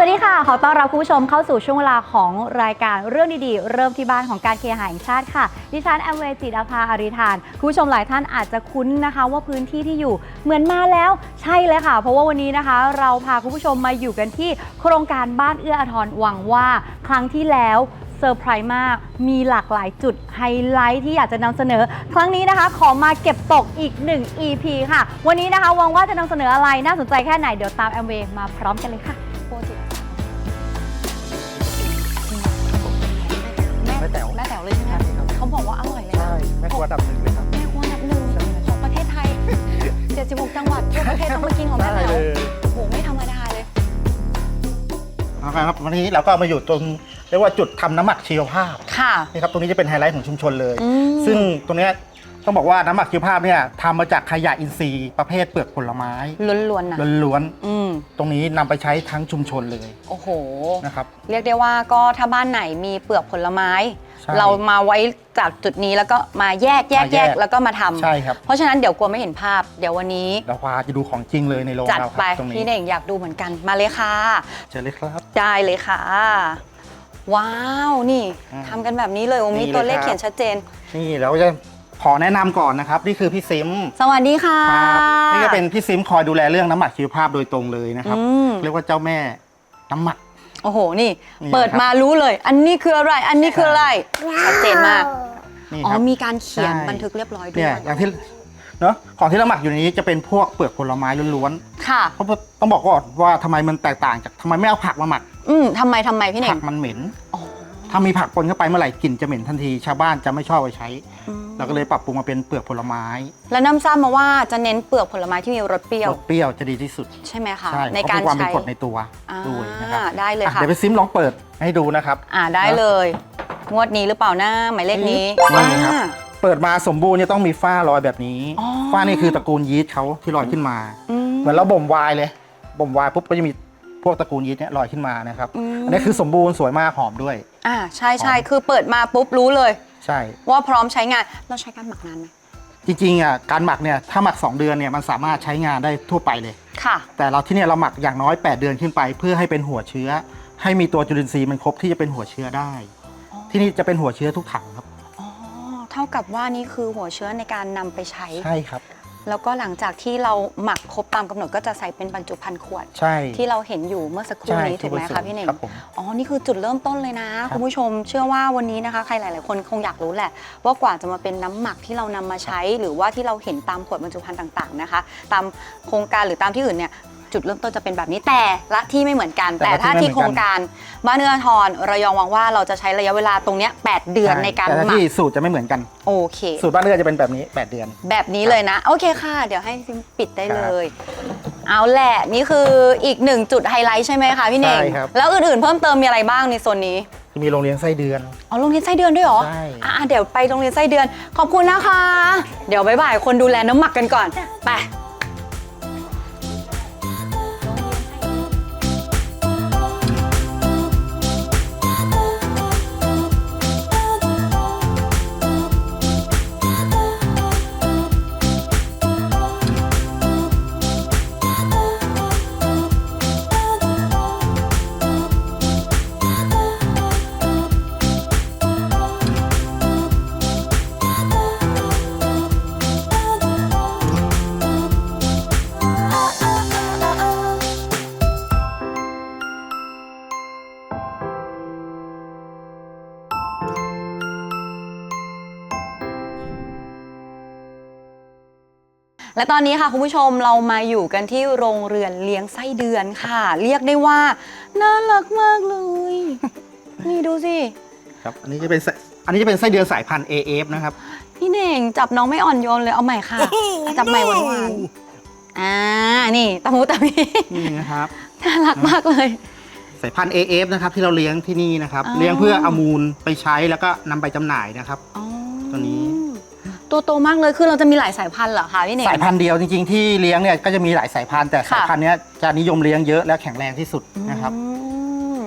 สวัสดีค่ะ ขอต้อนรับคุณผู้ชมเข้าสู่ช่วงเวลาของรายการเรื่องดีๆ เริ่มที่บ้านของการเคหะแห่งชาติค่ะ ดิฉันแอมเวย์จิตรภาอาริธาน คุณผู้ชมหลายท่านอาจจะคุ้นนะคะ ว่าพื้นที่ที่อยู่เหมือนมาแล้วใช่เลยค่ะ เพราะว่าวันนี้นะคะ เราพาคุณผู้ชมมาอยู่กันที่โครงการบ้านเอื้ออาทรหวังว่า ครั้งที่แล้วเซอร์ไพรส์มาก มีหลากหลายจุดไฮไลท์ที่อยากจะนำเสนอ ครั้งนี้นะคะ ขอมาเก็บตกอีก 1 EP ค่ะ วันนี้นะคะหวังว่าจะนำเสนออะไรน่าสนใจแค่ไหนเดี๋ยวตามแอมเวย์มาพร้อมกันเลยค่ะ เอาครับวันนี้เราก็มาอยู่ตรงเรียกว่าจุดทำน้ำหมักชีวภาพค่ะ นี่ครับตรงนี้จะเป็นไฮไลท์ของชุมชนเลย อืม ซึ่งตรงเนี้ยต้องบอกว่าน้ำหมักชีวภาพเนี่ยทำมาจากขยะอินทรีย์ประเภทเปลือกผลไม้ล้วนๆนะล้วนอืมๆตรงนี้นำไปใช้ทั้งชุมชนเลยโอ้โห นะครับ เรียกได้ว่าก็ถ้าบ้านไหนมีเปลือกผลไม้ ใช่เรามาไว้จากจุดนี้แล้วก็มาแยกแยกมาแยแยกกแล้วก็มาทำใช่ครับ เพราะฉะนั้นเดี๋ยวกลัวไม่เห็นภาพ เดี๋ยววันนี้เราพาจะดูของจริงเลยในโรงจัดเราคไปรับตรงนี้พี่เน่งอยากดูเหมือนกันมาเลยค่ะ เชิญเลยครับ ได้เลยค่ะ ว้าวนี่อืมทำกันแบบนี้เลยโอ้มีนี่เลยตัวเลขครับ เขียนชัดเจน นี่เราจะขอแนะนำก่อนนะครับ นี่คือพี่ซิมสวัสดีค่ะ ครับนี่ก็เป็นพี่ซิมคอยดูแลเรื่องน้ำหมักชีวภาพโดยตรงเลยนะครับ อืม เรียกว่าเจ้าแม่น้ำหมัก โอ้โห นี่ นี่เปิดนะครับมารู้เลย อันนี้คืออะไร อันนี้คืออะไร ชัดเจนมาก นี่อ๋อ ครับ มีการเขียนใช่ บันทึกเรียบร้อยด้วเนี่ยย อย่างที่เนาะของที่เราหมักอยู่ในนี้จะเป็นพวกเปลือกผลไม้ล้วนค่ะ ๆเพราะต้องบอกก่อนว่าทำไมมันแตกต่างจากทำไมไม่เอาผักมาหมักอืมทำไมทำไมพี่เน่ผังกมันเหม็น อ๋อ ถ้ามีผักปนเข้าไปเมื่อไหร่กลิ่นจะเหม็นทันที ชาวบ้านจะไม่ชอบไปใช้อืมเราก็เลยปรับปรุงมาเป็นเปลือกผลไม้แล้วน้ำซ้ำมาว่าจะเน้นเปลือกผลไม้ที่มีรสเปรี้ยวรสเปรี้ยวจะดีที่สุดใช่ไหมคะใช่ในเพการราะมีความเป็นใช้กรดในตัวอ่าด้วยนะครับได้เลยอะค่ะเดี๋ยวไปซิมลองเปิดให้ดูนะครับ อ่าได้เลย งวดนี้หรือเปล่านะหมายเลขนี้นี่ครับอ่าเปิดมาสมบูรณ์เนี่ยต้องมีฝ้ารอยแบบนี้อ๋อฝ้านี่คือตระกูลยีสต์เขาที่ลอยขึ้นมาอืมเหมือนเราบ่มไวายเลยบ่มไวายปุ๊บก็จะมีพวกตระกูลยีสต์เนี่ยลอยขึ้นมานะครับอืมอันนี้คือสมบูรณ์สวยมากหอมด้วย อ่าใช่ใช่หอมคือเปิดมาปุ๊บรู้เลย ใช่ ว่าพร้อมใช้งานเราใช้การหมักนานไหมจริงๆอะการหมักเนี่ยถ้าหมัก 2 เดือนเนี่ยมันสามารถใช้งานได้ทั่วไปเลย ค่ะ แต่เราที่เนี่ยเราหมักอย่างน้อย 8 เดือนขึ้นไป เพื่อให้เป็นหัวเชื้อ ให้มีตัวจุลินทรีย์มันครบที่จะเป็นหัวเชื้อได้อ๋อที่นี่จะเป็นหัวเชื้อทุกถังครับอ๋อเท่ากับว่านี่คือหัวเชื้อในการนำไปใช้ ใช่ครับ แล้วก็หลังจากที่เราหมักครบตามกำหนดก็จะใส่เป็นบรรจุภัณฑ์ขวด ใช่ ที่เราเห็นอยู่เมื่อสักครู่ใช่นี้ถูกไหมที่คะพี่เน่งครับผม อ๋อ นี่คือจุดเริ่มต้นเลยนะคุณผู้ชม เชื่อว่าวันนี้นะคะ ใครหลาย ๆ คนคงอยากรู้แหละ ว่ากว่าจะมาเป็นน้ำหมักที่เรานำมาใช้ หรือว่าที่เราเห็นตามขวดบรรจุภัณฑ์ต่าง ๆ นะคะ ตามโครงการหรือตามที่อื่นเนี่ย จุดเริ่มต้นจะเป็นแบบนี้แต่ละที่ไม่เหมือนกัน แต่แต่ละที่ถ้าไม่ที่เหมืโคอนกันรงการบ้านเนื้อทรระยองวังว่าเราจะใช้ระยะเวลาตรงเนี้ย8เดือนในการแต่หมักที่สูตรจะไม่เหมือนกัน โอเค สูตรบ้านเรือนจะเป็นแบบนี้ 8 เดือน แบบนี้เลยนะ โอเคค่ะ เดี๋ยวให้ซิมปิดได้ครับเลย เอาแหละนี่คืออีกหนึ่งจุดไฮไลท์ใช่ไหมคะพี่เน่งใช่ครับ แล้วอื่นๆเพิ่มเติมมีอะไรบ้างในโซนนี้จะมีโรงเรียนไส้เดือน อ๋อโรงเรียนไส้เดือนด้วยเหรอใช่ อะเดี๋ยวไปโรงเรียนไส้เดือนขอบคุณนะคะ เดี๋ยวบายบายคนดูแลน้ำหมักกันก่อนไป และตอนนี้ค่ะคุณผู้ชมเรามาอยู่กันที่โรงเรือนเลี้ยงไส้เดือนค่ะ เรียกได้ว่าน่ารักมากเลย นี่ดูสิครับอันนี้จะเป็นไส้อันนี้จะเป็นไส้เดือนสายพันธุ์ AF นะครับ พี่เน่งจับน้องไม่อ่อนโยนเลยเอาใหม่ค่ะ จับใหม่หวานๆอ่านี่ตะมูตะมีนี่นะครับ น่ารักมากเลย สายพันธุ์ AF นะครับที่เราเลี้ยงที่นี่นะครับ อ๋อ เลี้ยงเพื่อเอามูลไปใช้แล้วก็นำไปจำหน่ายนะครับ อ๋อตัวนี้ ตัวโตมากเลยคือเราจะมีหลายสายพันธุ์เหรอคะพี่เน่งสายพันธุ์เดียวจริงๆที่เลี้ยงเนี่ยก็จะมีหลายสายพันธุ์แต่ค่ะ สายพันธุ์เนี้ยจะนิยมเลี้ยงเยอะและแข็งแรงที่สุดนะครับ อืม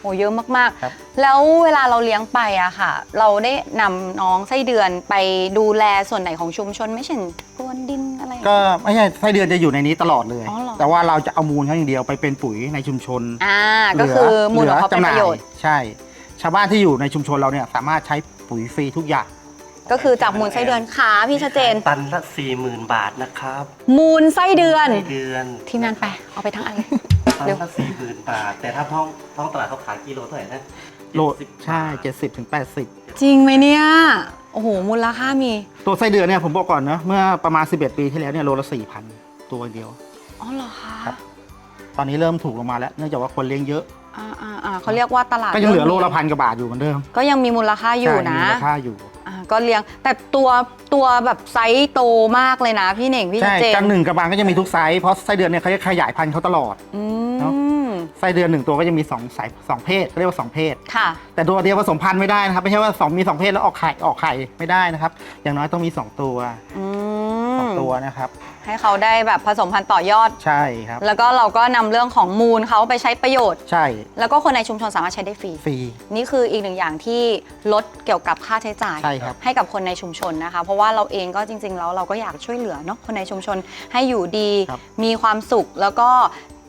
โอ้เยอะมากครับ ๆ แล้วเวลาเราเลี้ยงไปอะค่ะ เราได้นำน้องไส้เดือนไปดูแลส่วนไหนของชุมชนไม่เช่นพรวนดินอะไร ก็ไม่ใช่ไส้เดือนจะอยู่ในนี้ตลอดเลย อ๋อเหรอ แต่ว่าเราจะเอามูลเขาอย่างเดียวไปเป็นปุ๋ยในชุมชนอ่าก็คือมูลของเขาหเป็นประโยชน์จำหาใช่ ชาวบ้านที่อยู่ในชุมชนเราเนี่ยสามารถใช้ปุ๋ยฟรีทุกอย่าง ก็คือจากมูลไส้เดือนขาพี่ชัดเจน ตันละสี่หมื่นบาทนะครับมูลไส้เดือนไส้เดือนทีมงานไป เอาไปทั้งอันเลย ตันเดี๋ยว ละสี่หมื่นบาท แต่ถ้าท้องท้องตลาดเขาขายกิโลเท่าไหร่นะโล70ใช่เจ็ดสิบถึงแปดสิบจริงไหมเนี่ย โอ้โห มูลค่ามี ตัวไส้เดือนเนี่ยผมบอกก่อนนะเมื่อประมาณ 11 ปีที่แล้วเนี่ยโลละสี่พันตัวเดียว อ๋อเหรอคะครับ ตอนนี้เริ่มถูกลงมาแล้วเนื่องจากว่าคนเลี้ยงเยอะอ่าอ่าอ่าเขาเรียกว่าตลาดก็ยังเหลือโลละพันกว่าบาทอยู่เหมือนเดิมก็ยังมีมูลค่าอยู่นะใช่มีมูลค่าอยู่อ่า ก็เลี้ยง แต่ตัวตัวแบบไซส์โตมากเลยนะพี่เหน่งพี่ชัใช่ดเจนจังหนึ่งกระบาลก็จะมีทุกไซส์เพราะไส้เดือนเนี่ยเขาจะขยายพันธุ์เขาตลอด อืเนอะ มไส้เดือนหนึ่งตัวก็จะมีสองสายสองเพศเขาเรียกว่าสองเพศ ค่ะ แต่ตัวเดียวผสมพันธุ์ไม่ได้นะครับ ไม่ใช่ว่าสองมีสองเพศแล้วออกไข่ออกไข่ไม่ได้นะครับ อย่างน้อยต้องมีสองตัวอืสองมตัวนะครับ ให้เขาได้แบบผสมพันธุ์ต่อยอด ใช่ครับ แล้วก็เราก็นำเรื่องของมูลเขาไปใช้ประโยชน์ ใช่แล้วก็คนในชุมชนสามารถใช้ได้ฟรี ฟรี นี่คืออีกหนึ่งอย่างที่ลดเกี่ยวกับค่าใช้จ่าย ใช่ครับ ให้กับคนในชุมชนนะคะ เพราะว่าเราเองก็จริง ๆ แล้วเราก็อยากช่วยเหลือเนาะคนในชุมชนให้อยู่ดี ครับ มีความสุขแล้วก็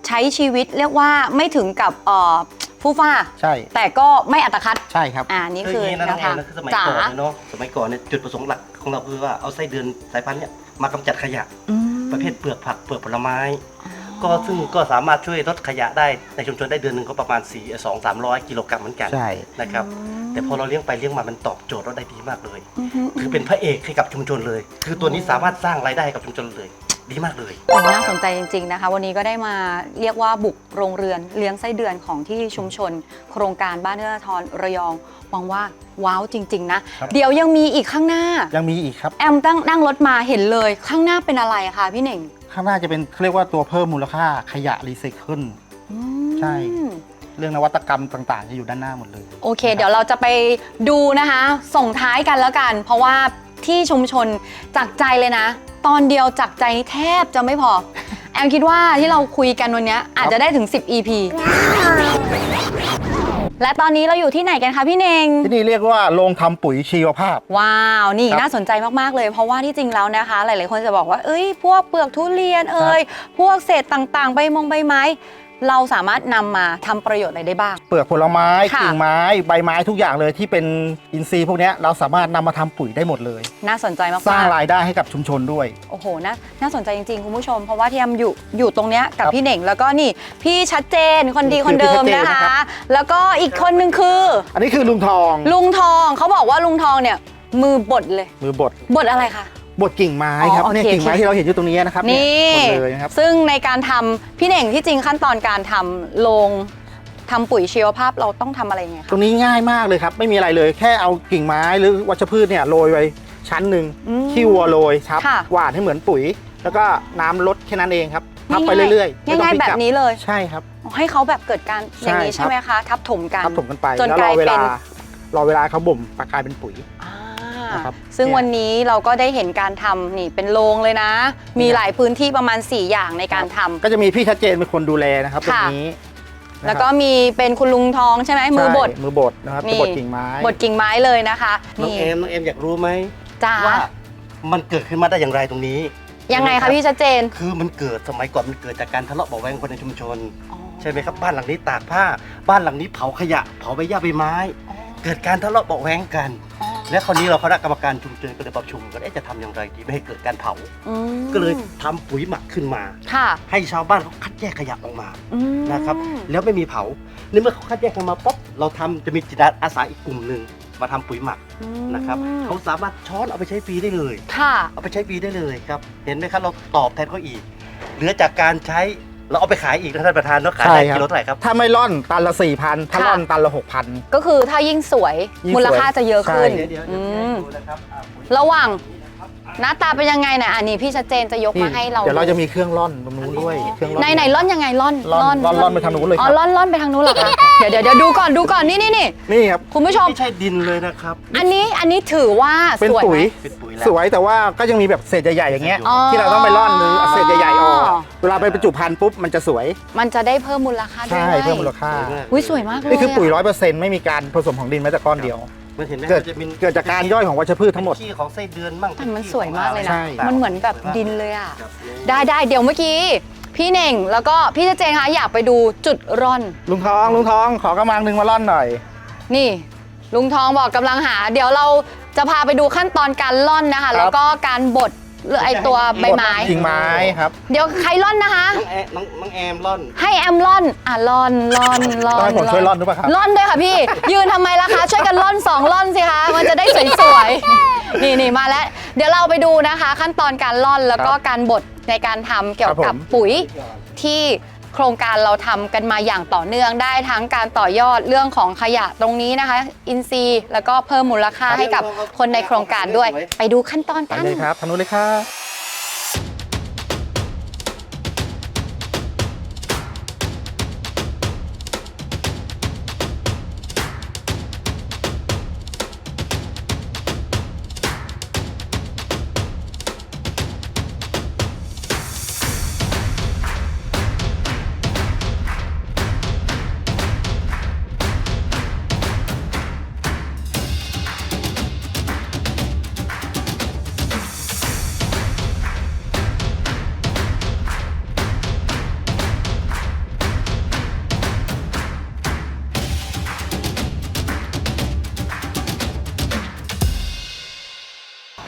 ใช้ชีวิตเรียกว่าไม่ถึงกับเอ่อฟู่ฟ้า ใช่แต่ก็ไม่อัตคัดใช่ครับ อ่านี่คืออย่างนี้นะแนน้อวงแอทางนนะคือสมัยจ๋าก่อนเนี่ยเนาะสมัยก่อนเนี่ยจุดประสงค์หลักของเราคือว่าเอาไส้เดือนสายพันธุ์เนี่ยมากำจัดขยะ อืม ประเภทเปลือกผักเปลือกผลไม้อ๋อก็ซึ่งก็สามารถช่วยลดขยะได้ในชุมชนได้เดือนหนึ่งก็ประมาณ4 2 3 0 0กิโลกรัมเหมือนกันใช่ นะครับแต่พอเราเลี้ยงไปเลี้ยงมามันตอบโจทย์เราได้ดีมากเลย อือฮึคือเป็นพระเอกให้กับชุมชนเลย คือตัวนี้สามารถสร้างรายได้ให้กับชุมชนเลย ดีมากเลยโอ้น่าสนใจจริง ๆนะคะ วันนี้ก็ได้มาเรียกว่าบุกโรงเรือนเลี้ยงไส้เดือนของที่ชุมชน โครงการบ้านเอื้ออาทรระยองหวังว่าว้าวจริง ๆ นะ ครับ เดี๋ยวยังมีอีกข้างหน้า ยังมีอีกครับ แอมตั้งนั่งรถมาเห็นเลย ข้างหน้าเป็นอะไรอะคะพี่เหน่งข้างหน้าจะเป็นเขาเรียกว่าตัวเพิ่มมูลค่าขยะรีไซเคิล อืมใช่ เรื่องนวัตกรรมต่างๆ จะอยู่ด้านหน้าหมดเลยโอเค เดี๋ยวเราจะไปดูนะคะ ส่งท้ายกันแล้วกัน เพราะว่าที่ชุมชนจากใจเลยนะ ตอนเดียวจากใจนี่แทบจะไม่พอ แอมคิดว่าที่เราคุยกันวันเนี้ยอาจจะได้ถึง 10 EP และตอนนี้เราอยู่ที่ไหนกันคะพี่เนง ที่นี่เรียกว่าโรงทำปุ๋ยชีวภาพ ว้าว นี่ครับน่าสนใจมาก ๆ เลย เพราะว่าที่จริงแล้วนะคะ หลาย ๆ คนจะบอกว่า เอ้ย พวกเปลือกทุเรียนเอ่ย พวกเศษต่าง ๆ ใบมงใบไม้ เราสามารถนำมาทำประโยชน์อะไรได้บ้าง เปลือกผลไม้ค่ะ กิ่งไม้ใบไม้ทุกอย่างเลยที่เป็นอินทรีย์พวกเนี้ยเราสามารถนำมาทำปุ๋ยได้หมดเลย น่าสนใจมากสร้างๆรายได้ให้กับชุมชนด้วย โอ้โหน่าน่าสนใจจริงๆ คุณผู้ชม เพราะว่าที่แอมอยู่อยู่ตรงเนี้ยกับครับพี่เน่ง แล้วก็นี่พี่ชัดเจนคนดีนี่คคืนอเดิมพี่ชัดเจนนะนะครัคะ บ แล้วก็อีกคนนึงคือ อันนี้คือลุงทองลุงทองเขาบอกว่าลุงทองเนี่ยมือบดเลยมือบดบดอะไรคะ บดกิ่งไม้ครับอ๋อโอเคเนี่ยกิ่งไม้โอเค ที่เราเห็นอยู่ตรงนี้นะครับนี่ เยหมดเลยนะครับ ซึ่งในการทำพี่เน่งที่จริงขั้นตอนการทำโรงทำปุ๋ยชีวภาพเราต้องทำอะไรยังไงตรคะงนี้ง่ายมากเลยครับ ไม่มีอะไรเลยแค่เอากิ่งไม้หรือวัชพืชเนี่ยโรยไว้ชั้นหนึ่งอืม ขี้วัวโรยทับค่ะ หวานให้เหมือนปุ๋ย แล้วก็น้ำลดแค่นั้นเองครับทับไปง่ายๆเรื่อยๆไม่ต้องง่ายพลิๆกแบกบนี้เลยใช่ครับ ให้เขาแบบเกิดการอย่างนี้ใช่ครับ ใช่ไหมคะ ทับถมกัน ทับถมกันไปจนแล้วกรลาอยเวลาเป็นรอเวลาเขาบ่มกลายเป็นปุ๋ย อ่า นะครับซึ่งเนี่ยวันนี้เราก็ได้เห็นการทำนี่เป็นโรงเลยนะ มีหลายพื้นที่ประมาณ 4 อย่างในการทำ ก็จะมีพี่ชัดเจนเป็นคนดูแลนะครับตรงค่ะนี้นะครับแล้วก็มีเป็นคุณลุงทองใช่ไหมมือบด ใช่มือบดนะครับนี่ จะบดกิ่งไม้ บดกิ่งไม้เลยนะคะน้องนี่เอมน้องเอมอยากรู้ไหมจ้าว่ามันเกิดขึ้นมาได้อย่างไรตรงนี้ ยังไงคะพี่ชัดเจนคือมันเกิดสมัยก่อนมันเกิดจากการทะเลาะเบาะแวงคนในชุมชนอ๋อใช่ไหมครับบ้านหลังนี้ตากผ้า บ้านหลังนี้เผาขยะ เผาใบหญ้าใบไม้ เกิดการทะเลาะเบาะแวงกันอ๋อและคราวนี้เราคณะกรรมการชุมชนก็เลยประชุมกันเอ๊ะจะทำอย่างไรดีไม่ให้เกิดการเผา อืมก็เลยทำปุ๋ยหมักขึ้นมา ค่ะให้ชาวบ้านเขาคัดแยกขยะออกมาอืมนะครับ แล้วไม่มีเผาในเมื่อเขาคัดแยกกันมาปุ๊บเราทำจะมีจิตอาสาอีกกลุ่มหนึ่งมาทำปุ๋ยหมักอืมนะครับเขาสามารถช้อนเอาไปใช้ฟรีได้เลย ค่ะ เอาไปใช้ฟรีได้เลยครับ เห็นไหมครับเราตอบแทนเขาอีก เหลือจากการใช้ เราเอาไปขายอีกนะท่านประธานเนาะขายใช่ได้ครับกิโลเท่าไหร่ครับ ถ้าไม่ร่อนตันละสี่พันถ้าค่ะร่อนตันละหกพัน ก็คือถ้ายิ่งสวยยิ่งสวยมูลค่าจะเยอะขึ้นใช่ เดี๋ยวเดี๋ยวอืเดี๋ยวให้มดูนะครับอ่าปุ๋ยระหว่างหน้าตาเป็นยังไงนะอันนี้พี่ชัดเจนจะยกนี่มาให้เราเดี๋ยวเราจะมีเครื่องร่อนตรงนู้นด้วยเครื่องร่อนในไหนล่อนยังไงล่อนร่อนร่อนร่อนไปทางนู้นเลยคอ๋รัอบล่อนล่อนไปทางนู้นเหรอคะเดี๋ยวเดี๋ยวเดี๋ยวดูก่อนดูก่อนนี่นี่นี่นี่ครับ คุณผู้ชม ไม่ใช่ดินเลยนะครับอันนี้อันนี้ถือว่าเป็นสวยปุ๋ไหยมเป็นปุ๋ยแล้ว สวยแต่ว่าก็ยังมีแบบเศษใหญ่ๆอย่างเงี้ย อ๋อ ที่เราต้องไปร่อนหรือเอาเศษใหญ่ๆออกเวลาไปประจุพันธุ์ปุ๊บมันจะสวยมันจะได้เพิ่มมูลค่าด้วยใช่เพิ่มมูลค่าอุ้ยสวยมากเลยนี่คือปุ๋ยะร้อยเปอร์เซ็นต์ไม่มีการผสมของดินแม้แต่ก้อนเดียว มันเห็นไหมเกิดมันจะมีเกิดจากการย่อยของวัชพืชทั้งหมด ขี้ของไส้เดือนมั่งแต่มันสวยมากเลยนะ ใช่ มันเหมือนแบบดินเลยอะ ครับได้ได้เดี๋ยวเมื่อกี้ พี่เน่งแล้วก็พี่เจนคะอยากไปดูจุดร่อน ลุงทองลุงทองขอกระมังหนึ่งมาร่อนหน่อย นี่ ลุงทองบอกกำลังหา เดี๋ยวเรา จะพาไปดูขั้นตอนการร่อนนะคะครับแล้วก็การบดหรือไอตัวใบไม้กิ่งไม้ครับ เดี๋ยวใครร่อนนะคะ น้องแอมน้องน้องแอมร่อน ให้แอมร่อน อะร่อนร่อนร่อต้องนให้ผมช่วยร่อนหรือเปล่าครับร่อนด้วยค่ะพี่ ยืนทำไมล่ะคะ ช่วยกันร่อนสองร่อนสิคะ มันจะได้สวยๆ นี่นี่มาแล้ว เดี๋ยวเราไปดูนะคะ ขั้นตอนการร่อนแล้วก็การบดในการทำเกี่ยวกับครับผม ปุ๋ยที่ โครงการเราทำกันมาอย่างต่อเนื่องได้ทั้งการต่อยอดเรื่องของขยะตรงนี้นะคะ อินซีย์แล้วก็เพิ่มมูลค่าให้กับคนในโครงการด้วย ไปดูขั้นตอนไปกันเลยครับทางนู้นเลยครับ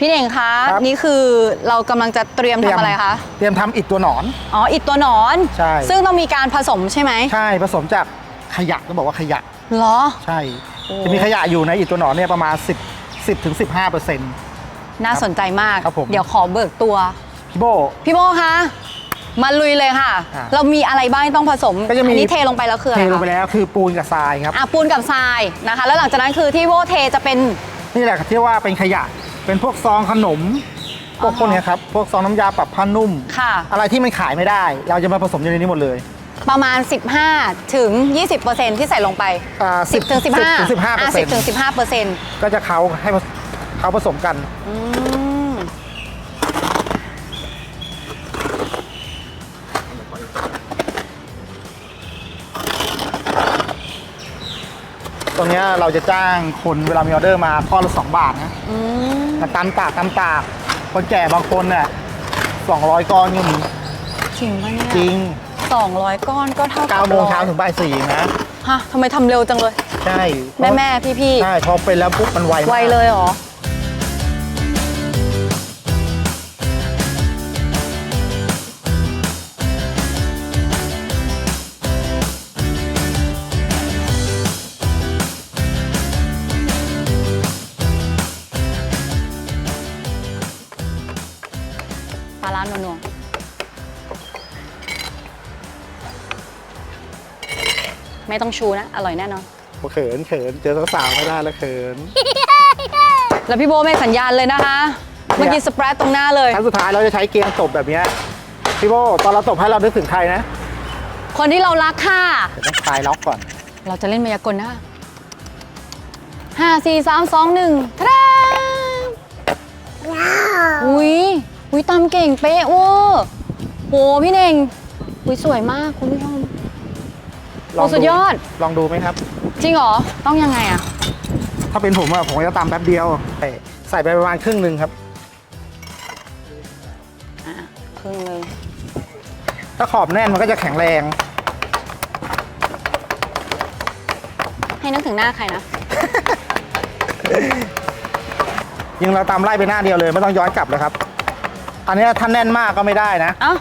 พี่เน่งคะครับ นี่คือเรากำลังจะเตรียมทำอะไรคะเตรียมทำอิฐตัวหนอน อ๋ออิฐตัวหนอน ใช่ ซึ่งต้องมีการผสมใช่ไหมใช่ผสมจากขยะต้องบอกว่าขยะเหรอ ใช่ โอ้ จะมีขยะอยู่ในอิฐตัวหนอนเนี่ยประมาณ 10 10ถึง15เปอร์เซ็นต์ น่าสนใจมาก ครับผม เดี๋ยวขอเบิกตัว พี่โบ พี่โมคะมาลุยเลยค่ะ อะเรามีอะไรบ้างที่ต้องผสมก็จะมี อันนี้เทลงไปแล้วคืออะเทไรลงไปคะแล้วคือปูนกับทรายครับ อะปูนกับทรายนะคะ แล้วหลังจากนั้นคือที่โมเทจะเป็นนี่แหละที่ว่าเป็นขยะ เป็นพวกซองขนมพวกอ๋อพวกเนี้ยครับพวกซองน้ำยาปรับผ้านุ่ม ค่ะ อะไรที่มันขายไม่ได้ เราจะมาผสมอยู่ในนี้หมดเลยประมาณ 15 ถึง 20%ที่ใส่ลงไป อ่า10ถึง15ถึง15เปอร์เซ็น10ต์ถึง15เปอร์เซ็นต์ก็จะเขาให้ผสเขาผสมกัน อืม นี้ยเราจะจ้างคนเวลามีออเดอร์มาข้อละสองบาทนะอืมมาตำตากตำตากคนแก่บางคนเนี่ยสองร้อยก้อนก็มีจริงปะเนี่ยจริง200ก้อนก็เท่ากับเก้าโมงเช้าร้อยถึงบ่ายสี่นะ ฮะทำไมทำเร็วจังเลย ใช่แม่แม่พี่พี่ๆใช่พอเป็นแล้วปุ๊บมันไวมากไวเลยเหรอ ไม่ต้องชูนะ อร่อยแน่นอนเขินเขินเจอสาวๆไม่ได้แล้วเขิน แล้วพี่โบไม่สัญญาณเลยนะคะ เมื่อกี้สเปรดตรงหน้าเลยครั้งสุดท้ายเราจะใช้เกมตบแบบเนี้ยพี่โบตอนเราตบให้เรานึกถึงใครนะ คนที่เรารักค่ะเดี๋ยวต้องคลายล็อกก่อน เราจะเล่นมายากลนะคะห้าสี่สามสองหนึ่งทะดาอุ้ยอุ้ยตำเก่งเป๊ะเวอร์โหพี่เน่งอุ้ยสวยมากคุณผู้ชม ลองโอ้สุดยอด ลองดูไหมครับ จริงเหรอ ต้องยังไงอะถ้าเป็นผมอะผมจะตามแป๊บเดียว ใส่ใส่ไปประมาณครึ่งหนึ่งครับ อะครึ่งหนึงถ้าขอบแน่นมันก็จะแข็งแรง ให้นึกถึงหน้าใครนะ ยิงเราตามไล่ไปหน้าเดียวเลย ไม่ต้องย้อนกลับเลยครับ อันเนี้ยถ้าแน่นมากก็ไม่ได้นะ เอ้า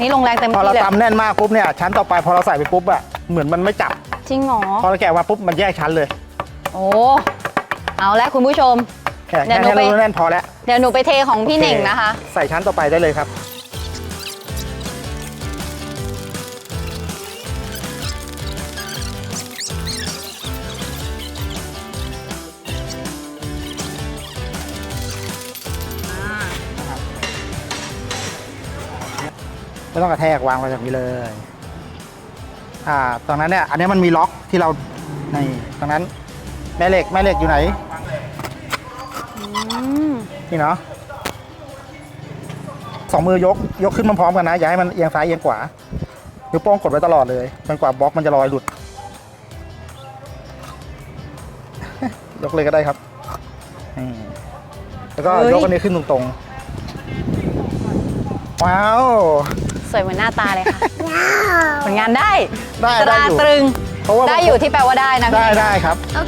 นี่ลงแรงเต็มพอที่เราเลยตำแน่นมากปุ๊บเนี่ยชั้นต่อไปพอเราใส่ไปปุ๊บอะเหมือนมันไม่จับ จริงเหรอพอเราแกะมาปุ๊บมันแยกชั้นเลยโอ้เอาแล้วคุณผู้ชม แค่เดี๋แค่ยวหนูนี้ไปเราแน่นพอแล้วเดี๋ยวหนูไปเทของพี่เน่งนะคะ ใส่ชั้นต่อไปได้เลยครับ ไม่ต้องกระแทกวางไว้แบบนี้เลยอ่าตรงนั้นเนี่ยอันนี้มันมีล็อกที่เราในตรงนั้นแม่เหล็กแม่เหล็กอยู่ไหนอืมนี่เนาะสองมือยกยกขึ้นพร้อมๆกันนะ อย่าให้มันเอียงซ้ายเอียงขวานิ้วโป้งกดไว้ตลอดเลยจนกว่าบล็อกมันจะลอยหลุด ยกเลยก็ได้ครับอืมแล้วก็เฮ้ยยกอันนี้ขึ้นตรงๆว้าวส วยเหมือนหน้าตาเลยค่ะผลงานได้ได้ตได้ราอยู่ ตรึง เพราะว่าได้อยู่ที่แปลว่าได้นะได้พี่ได้ครับโ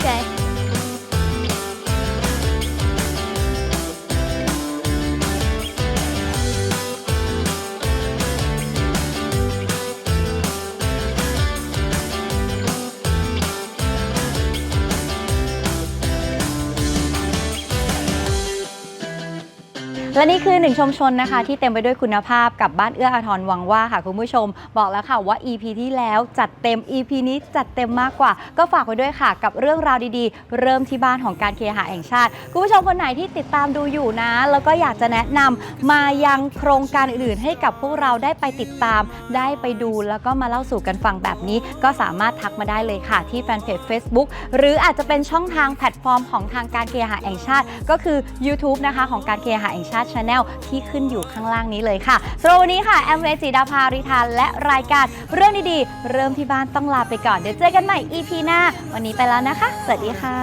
และนี่คือหนึ่งชมชนนะคะ ที่เต็มไปด้วยคุณภาพกับบ้านเอื้ออาทรวังว่าค่ะคุณผู้ชม บอกแล้วค่ะว่า EP ที่แล้วจัดเต็ม EP นี้จัดเต็มมากกว่า ก็ฝากไว้ด้วยค่ะ กับเรื่องราวดีๆ เริ่มที่บ้านของการเคหะแห่งชาติคุณผู้ชมคนไหนที่ติดตามดูอยู่นะ แล้วก็อยากจะแนะนำมายังโครงการอื่นๆ ให้กับพวกเราได้ไปติดตาม ได้ไปดูแล้วก็มาเล่าสู่กันฟังแบบนี้ ก็สามารถทักมาได้เลยค่ะที่แฟนเพจ Facebook หรืออาจจะเป็นช่องทางแพลตฟอร์มของทางการเคหะแห่งชาติ ก็คือ YouTube นะคะของการเคหะแห่งชาติชาแนลที่ขึ้นอยู่ข้างล่างนี้เลยค่ะสำหรับวันนี้ค่ะแอมเรจีดาภาริธานและรายการเรื่องดีๆ เริ่มที่บ้านต้องลาไปก่อนเดี๋ยวเจอกันใหม่ EP หน้า วันนี้ไปแล้วนะคะ สวัสดีค่ะ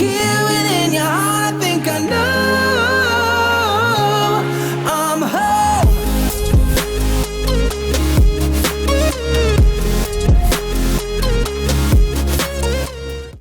Here within your heart, I think I know.